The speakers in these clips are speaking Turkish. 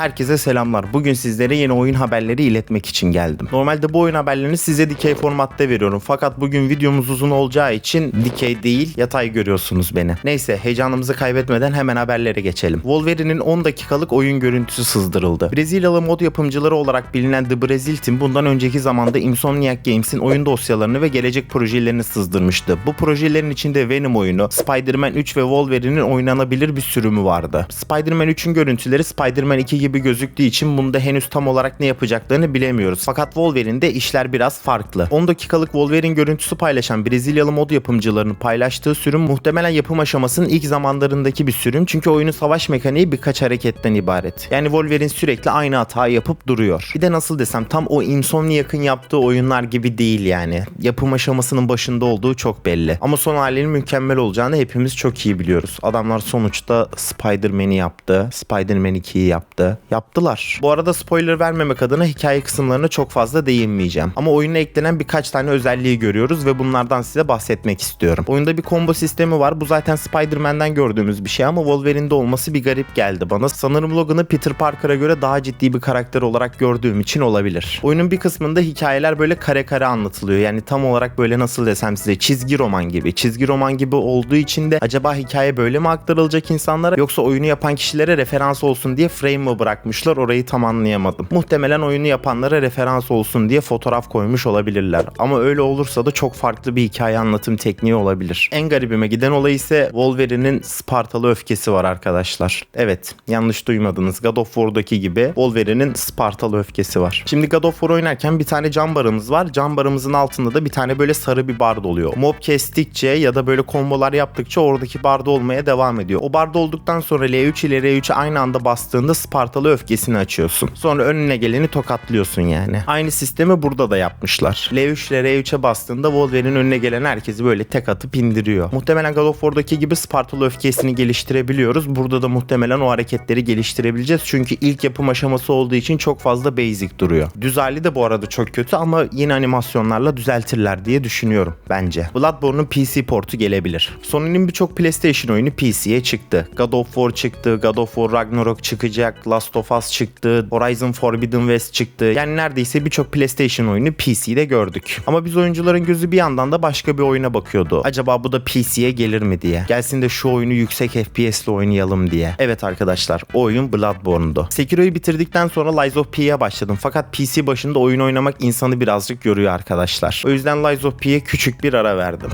Herkese selamlar. Bugün sizlere yeni oyun haberleri iletmek için geldim. Normalde bu oyun haberlerini size dikey formatta veriyorum. Fakat bugün videomuz uzun olacağı için dikey değil yatay görüyorsunuz beni. Neyse heyecanımızı kaybetmeden hemen haberlere geçelim. Wolverine'in 10 dakikalık oyun görüntüsü sızdırıldı. Brezilyalı mod yapımcıları olarak bilinen The Brazil Team bundan önceki zamanda Insomniac Games'in oyun dosyalarını ve gelecek projelerini sızdırmıştı. Bu projelerin içinde Venom oyunu, Spider-Man 3 ve Wolverine'in oynanabilir bir sürümü vardı. Spider-Man 3'ün görüntüleri Spider-Man 2 gibi gözüktüğü için bunda henüz tam olarak ne yapacaklarını bilemiyoruz. Fakat Wolverine'de işler biraz farklı. 10 dakikalık Wolverine görüntüsü paylaşan Brezilyalı mod yapımcılarının paylaştığı sürüm muhtemelen yapım aşamasının ilk zamanlarındaki bir sürüm. Çünkü oyunun savaş mekaniği birkaç hareketten ibaret. Yani Wolverine sürekli aynı hatayı yapıp duruyor. Bir de nasıl desem tam o Insomniac'ın yaptığı oyunlar gibi değil yani. Yapım aşamasının başında olduğu çok belli. Ama son halinin mükemmel olacağını hepimiz çok iyi biliyoruz. Adamlar sonuçta Spider-Man'i yaptı. Spider-Man 2'yi yaptı. Yaptılar. Bu arada spoiler vermemek adına hikaye kısımlarına çok fazla değinmeyeceğim. Ama oyuna eklenen birkaç tane özelliği görüyoruz ve bunlardan size bahsetmek istiyorum. Oyunda bir combo sistemi var. Bu zaten Spider-Man'den gördüğümüz bir şey ama Wolverine'de olması bir garip geldi bana. Sanırım Logan'ı Peter Parker'a göre daha ciddi bir karakter olarak gördüğüm için olabilir. Oyunun bir kısmında hikayeler böyle kare kare anlatılıyor. Yani tam olarak böyle nasıl desem size çizgi roman gibi. Çizgi roman gibi olduğu için de acaba hikaye böyle mi aktarılacak insanlara yoksa oyunu yapan kişilere referans olsun diye frame mı bırakmışlar orayı tam anlayamadım. Muhtemelen oyunu yapanlara referans olsun diye fotoğraf koymuş olabilirler. Ama öyle olursa da çok farklı bir hikaye anlatım tekniği olabilir. En garibime giden olay ise Wolverine'in Spartalı öfkesi var arkadaşlar. Evet yanlış duymadınız. God of War'daki gibi Wolverine'in Spartalı öfkesi var. Şimdi God of War oynarken bir tane cam barımız var. Cam barımızın altında da bir tane böyle sarı bir bard oluyor. Mob kestikçe ya da böyle kombolar yaptıkça oradaki barda olmaya devam ediyor. O barda olduktan sonra L3 ile R3'e aynı anda bastığında Spartalı öfkesini açıyorsun. Sonra önüne geleni tokatlıyorsun yani. Aynı sistemi burada da yapmışlar. L3 ile R3'e bastığında Wolverine'in önüne gelen herkesi böyle tek atıp indiriyor. Muhtemelen God of War'daki gibi Spartalı öfkesini geliştirebiliyoruz. Burada da muhtemelen o hareketleri geliştirebileceğiz. Çünkü ilk yapım aşaması olduğu için çok fazla basic duruyor. Düz hali de bu arada çok kötü ama yeni animasyonlarla düzeltirler diye düşünüyorum bence. Bloodborne'un PC portu gelebilir. Sony'nin birçok PlayStation oyunu PC'ye çıktı. God of War çıktı, God of War Ragnarok çıkacak, Last of Us çıktı, Horizon Forbidden West çıktı. Yani neredeyse birçok PlayStation oyunu PC'de gördük. Ama biz oyuncuların gözü bir yandan da başka bir oyuna bakıyordu. Acaba bu da PC'ye gelir mi diye. Gelsin de şu oyunu yüksek FPS'le oynayalım diye. Evet arkadaşlar o oyun Bloodborne'du. Sekiro'yu bitirdikten sonra Lies of P'ye başladım. Fakat PC başında oyun oynamak insanı birazcık yoruyor arkadaşlar. O yüzden Lies of P'ye küçük bir ara verdim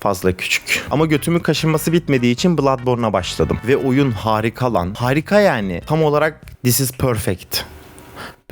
fazla küçük. Ama götümü kaşınması bitmediği için Bloodborne'a başladım. Ve oyun harika lan. Harika yani. Tam olarak this is perfect.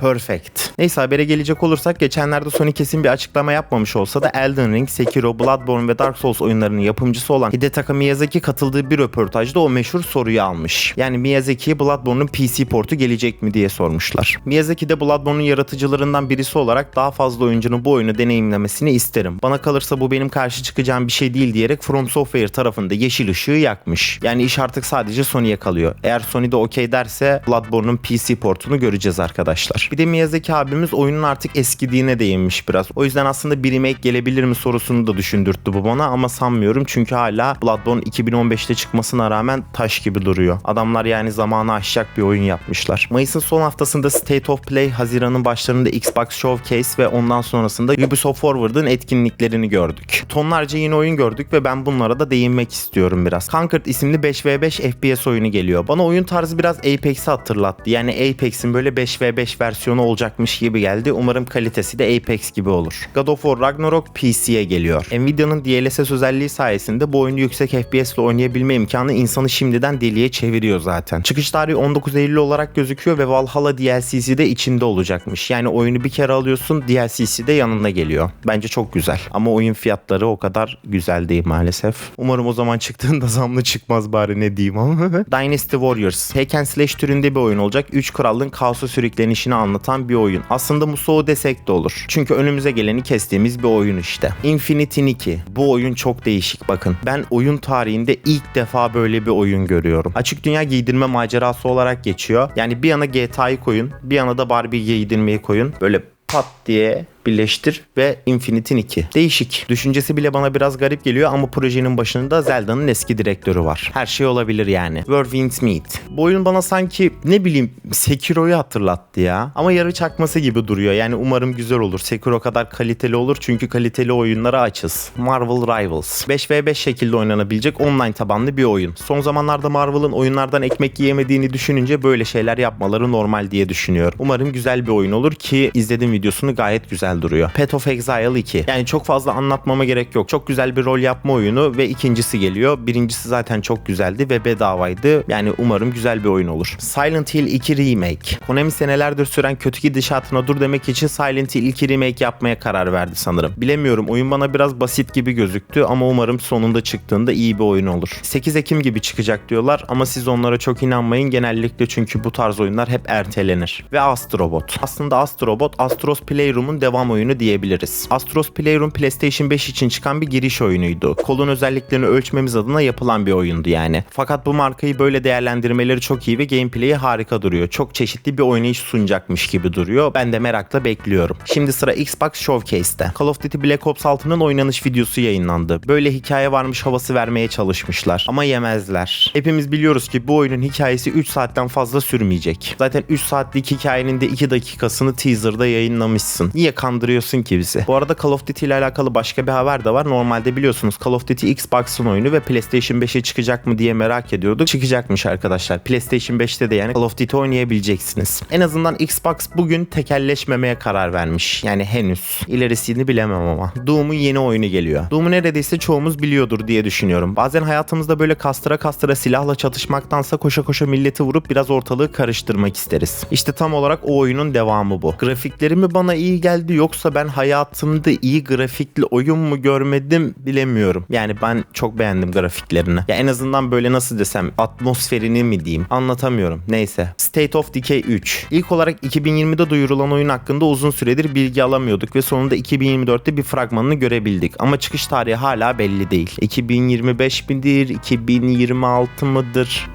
Perfect. Neyse habere gelecek olursak geçenlerde Sony kesin bir açıklama yapmamış olsa da Elden Ring, Sekiro, Bloodborne ve Dark Souls oyunlarının yapımcısı olan Hidetaka Miyazaki katıldığı bir röportajda o meşhur soruyu almış. Yani Miyazaki'ye Bloodborne'un PC portu gelecek mi diye sormuşlar. Miyazaki de Bloodborne'un yaratıcılarından birisi olarak daha fazla oyuncunun bu oyunu deneyimlemesini isterim. Bana kalırsa bu benim karşı çıkacağım bir şey değil diyerek From Software tarafında yeşil ışığı yakmış. Yani iş artık sadece Sony'ye kalıyor. Eğer Sony de okey derse Bloodborne'un PC portunu göreceğiz arkadaşlar. Bir de Miyazaki abimiz oyunun artık eskidiğine değinmiş biraz. O yüzden aslında bir remake gelebilir mi sorusunu da düşündürttü bu bana ama sanmıyorum çünkü hala Bloodborne 2015'te çıkmasına rağmen taş gibi duruyor. Adamlar yani zamanı aşacak bir oyun yapmışlar. Mayıs'ın son haftasında State of Play, Haziran'ın başlarında Xbox Showcase ve ondan sonrasında Ubisoft Forward'ın etkinliklerini gördük. Tonlarca yeni oyun gördük ve ben bunlara da değinmek istiyorum biraz. Conquered isimli 5v5 FPS oyunu geliyor. Bana oyun tarzı biraz Apex'i hatırlattı. Yani Apex'in böyle 5v5 versiyonu olacakmış gibi geldi. Umarım kalitesi de Apex gibi olur. God of War Ragnarok PC'ye geliyor. Nvidia'nın DLSS özelliği sayesinde bu oyunu yüksek FPS ile oynayabilme imkanı insanı şimdiden deliye çeviriyor zaten. Çıkış tarihi 19 Eylül olarak gözüküyor ve Valhalla DLC'si de içinde olacakmış. Yani oyunu bir kere alıyorsun DLC'si de yanına geliyor. Bence çok güzel. Ama oyun fiyatları o kadar güzel değil maalesef. Umarım o zaman çıktığında zamlı çıkmaz bari ne diyeyim ama. Dynasty Warriors. Hack and Slash türünde bir oyun olacak. 3 krallığın kaosa sürüklenişini anlatan bir oyun. Aslında Musou desek de olur. Çünkü önümüze geleni kestiğimiz bir oyun işte. Infinity 2. Bu oyun çok değişik bakın. Ben oyun tarihinde ilk defa böyle bir oyun görüyorum. Açık dünya giydirme macerası olarak geçiyor. Yani bir yana GTA'yı koyun, bir yana da Barbie giydirmeyi koyun. Böyle pat diye birleştir ve Infinite'in 2. Değişik. Düşüncesi bile bana biraz garip geliyor ama projenin başında Zelda'nın eski direktörü var. Her şey olabilir yani. Where Meet. Bu oyun bana sanki ne bileyim Sekiro'yu hatırlattı ya. Ama yarı çakması gibi duruyor. Yani umarım güzel olur. Sekiro kadar kaliteli olur çünkü kaliteli oyunlara açız. Marvel Rivals. 5v5 şekilde oynanabilecek online tabanlı bir oyun. Son zamanlarda Marvel'ın oyunlardan ekmek yiyemediğini düşününce böyle şeyler yapmaları normal diye düşünüyorum. Umarım güzel bir oyun olur ki izlediğim videosunu gayet güzel duruyor. Path of Exile 2. Yani çok fazla anlatmama gerek yok. Çok güzel bir rol yapma oyunu ve ikincisi geliyor. Birincisi zaten çok güzeldi ve bedavaydı. Yani umarım güzel bir oyun olur. Silent Hill 2 Remake. Konami senelerdir süren kötü gidişatına dur demek için Silent Hill 2 Remake yapmaya karar verdi sanırım. Bilemiyorum oyun bana biraz basit gibi gözüktü ama umarım sonunda çıktığında iyi bir oyun olur. 8 Ekim gibi çıkacak diyorlar ama siz onlara çok inanmayın genellikle çünkü bu tarz oyunlar hep ertelenir. Ve Astrobot. Aslında Astrobot Astros Playroom'un devam oyunu diyebiliriz. Astros Playroom PlayStation 5 için çıkan bir giriş oyunuydu. Kolun özelliklerini ölçmemiz adına yapılan bir oyundu yani. Fakat bu markayı böyle değerlendirmeleri çok iyi ve gameplay'i harika duruyor. Çok çeşitli bir oynayış sunacakmış gibi duruyor. Ben de merakla bekliyorum. Şimdi sıra Xbox Showcase'te. Call of Duty Black Ops 6'nın oynanış videosu yayınlandı. Böyle hikaye varmış havası vermeye çalışmışlar. Ama yemezler. Hepimiz biliyoruz ki bu oyunun hikayesi 3 saatten fazla sürmeyecek. Zaten 3 saatlik hikayenin de 2 dakikasını teaser'da yayınlamışsın. Niye kandırıyorsun ki bizi? Bu arada Call of Duty ile alakalı başka bir haber de var. Normalde biliyorsunuz Call of Duty Xbox'ın oyunu ve PlayStation 5'e çıkacak mı diye merak ediyorduk. Çıkacakmış arkadaşlar. PlayStation 5'te de yani Call of Duty oynayabileceksiniz. En azından Xbox bugün tekelleşmemeye karar vermiş. Yani henüz. İlerisini bilemem ama. Doom'un yeni oyunu geliyor. Doom'u neredeyse çoğumuz biliyordur diye düşünüyorum. Bazen hayatımızda böyle kastıra kastıra silahla çatışmaktansa koşa koşa milleti vurup biraz ortalığı karıştırmak isteriz. İşte tam olarak o oyunun devamı bu. Grafikleri mi bana iyi geldi yoksa ben hayatımda iyi grafikli oyun mu görmedim bilemiyorum. Yani ben çok beğendim grafiklerini. Ya en azından böyle nasıl desem atmosferini mi diyeyim anlatamıyorum. Neyse. State of Decay 3. İlk olarak 2020'de duyurulan oyun hakkında uzun süredir bilgi alamıyorduk ve sonunda 2024'te bir fragmanını görebildik. Ama çıkış tarihi hala belli değil. 2025 midir, 2026 mıdır?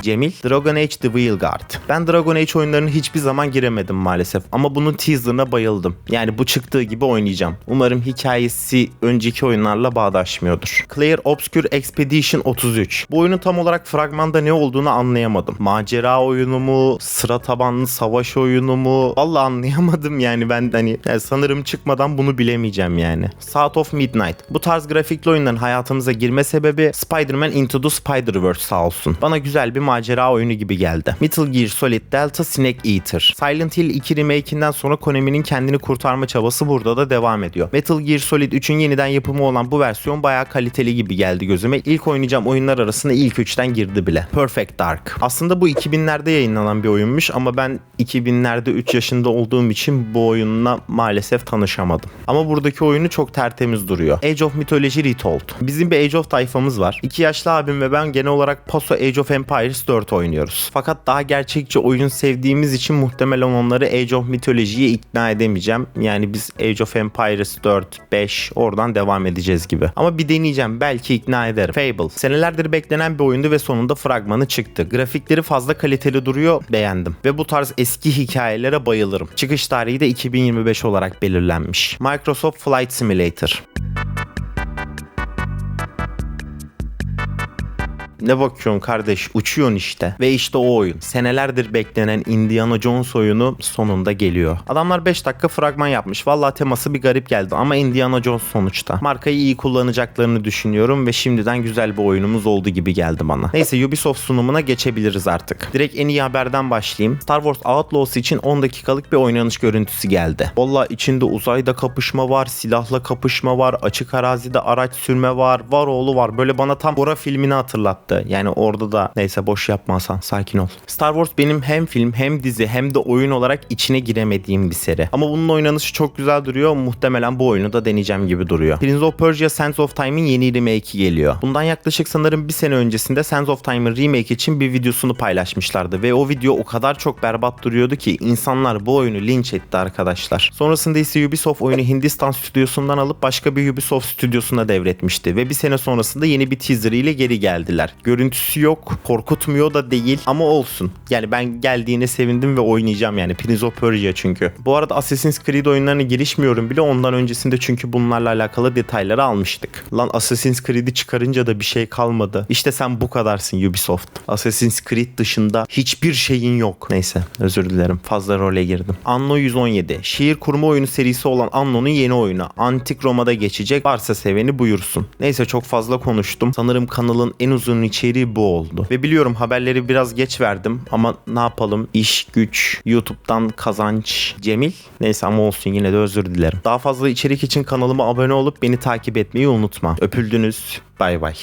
Cemil, Dragon Age The Wheel Guard. Ben Dragon Age oyunlarına hiçbir zaman giremedim maalesef ama bunun teaserına bayıldım. Yani bu çıktığı gibi oynayacağım. Umarım hikayesi önceki oyunlarla bağdaşmıyordur. Clair Obscure Expedition 33. Bu oyunun tam olarak fragmanda ne olduğunu anlayamadım. Macera oyunu mu, sıra tabanlı savaş oyunu mu? Vallahi anlayamadım yani ben hani yani sanırım çıkmadan bunu bilemeyeceğim yani. South of Midnight. Bu tarz grafikli oyunların hayatımıza girme sebebi Spider-Man Into the Spider-Verse sağ olsun. Bana güzel bir macera oyunu gibi geldi. Metal Gear Solid Delta Snake Eater. Silent Hill 2 remake'inden sonra Konami'nin kendini kurtarma çabası burada da devam ediyor. Metal Gear Solid 3'ün yeniden yapımı olan bu versiyon bayağı kaliteli gibi geldi gözüme. İlk oynayacağım oyunlar arasında ilk 3'ten girdi bile. Perfect Dark. Aslında bu 2000'lerde yayınlanan bir oyunmuş ama ben 2000'lerde 3 yaşında olduğum için bu oyunla maalesef tanışamadım. Ama buradaki oyunu çok tertemiz duruyor. Age of Mythology Retold. Bizim bir Age of tayfamız var. İki yaşlı abim ve ben genel olarak Paso Age of Empires 4 oynuyoruz. Fakat daha gerçekçi oyun sevdiğimiz için muhtemelen onları Age of Mythology'ye ikna edemeyeceğim. Yani biz Age of Empires 4, 5 oradan devam edeceğiz gibi. Ama bir deneyeceğim. Belki ikna ederim. Fable. Senelerdir beklenen bir oyundu ve sonunda fragmanı çıktı. Grafikleri fazla kaliteli duruyor. Beğendim. Ve bu tarz eski hikayelere bayılırım. Çıkış tarihi de 2025 olarak belirlenmiş. Microsoft Flight Simulator. Ne bakıyorsun kardeş uçuyorsun işte. Ve işte o oyun. Senelerdir beklenen Indiana Jones oyunu sonunda geliyor. Adamlar 5 dakika fragman yapmış. Valla teması bir garip geldi ama Indiana Jones sonuçta. Markayı iyi kullanacaklarını düşünüyorum ve şimdiden güzel bir oyunumuz oldu gibi geldi bana. Neyse Ubisoft sunumuna geçebiliriz artık. Direkt en iyi haberden başlayayım. Star Wars Outlaws için 10 dakikalık bir oynanış görüntüsü geldi. Valla içinde uzayda kapışma var, silahla kapışma var, açık arazide araç sürme var, var oğlu var. Böyle bana tam Bora filmini hatırlattı. Yani orada da neyse boş yapma Hasan sakin ol. Star Wars benim hem film hem dizi hem de oyun olarak içine giremediğim bir seri. Ama bunun oynanışı çok güzel duruyor. Muhtemelen bu oyunu da deneyeceğim gibi duruyor. Prince of Persia Sands of Time'in yeni remake'i geliyor. Bundan yaklaşık sanırım bir sene öncesinde Sands of Time'ın remake için bir videosunu paylaşmışlardı ve o video o kadar çok berbat duruyordu ki insanlar bu oyunu linç etti arkadaşlar. Sonrasında ise Ubisoft oyunu Hindistan stüdyosundan alıp başka bir Ubisoft stüdyosuna devretmişti ve bir sene sonrasında yeni bir teaser ile geri geldiler. Görüntüsü yok. Korkutmuyor da değil ama olsun. Yani ben geldiğine sevindim ve oynayacağım yani. Prince of Persia çünkü. Bu arada Assassin's Creed oyunlarına girişmiyorum bile ondan öncesinde çünkü bunlarla alakalı detayları almıştık. Lan Assassin's Creed'i çıkarınca da bir şey kalmadı. İşte sen bu kadarsın Ubisoft. Assassin's Creed dışında hiçbir şeyin yok. Neyse özür dilerim. Fazla role girdim. Anno 117. Şiir kurma oyunu serisi olan Anno'nun yeni oyunu. Antik Roma'da geçecek. Varsa seveni buyursun. Neyse çok fazla konuştum. Sanırım kanalın en uzun içeriği bu oldu. Ve biliyorum haberleri biraz geç verdim ama ne yapalım? İş, güç, YouTube'dan kazanç, Cemil. Neyse ama olsun yine de özür dilerim. Daha fazla içerik için kanalıma abone olup beni takip etmeyi unutma. Öpüldünüz. Bay bay.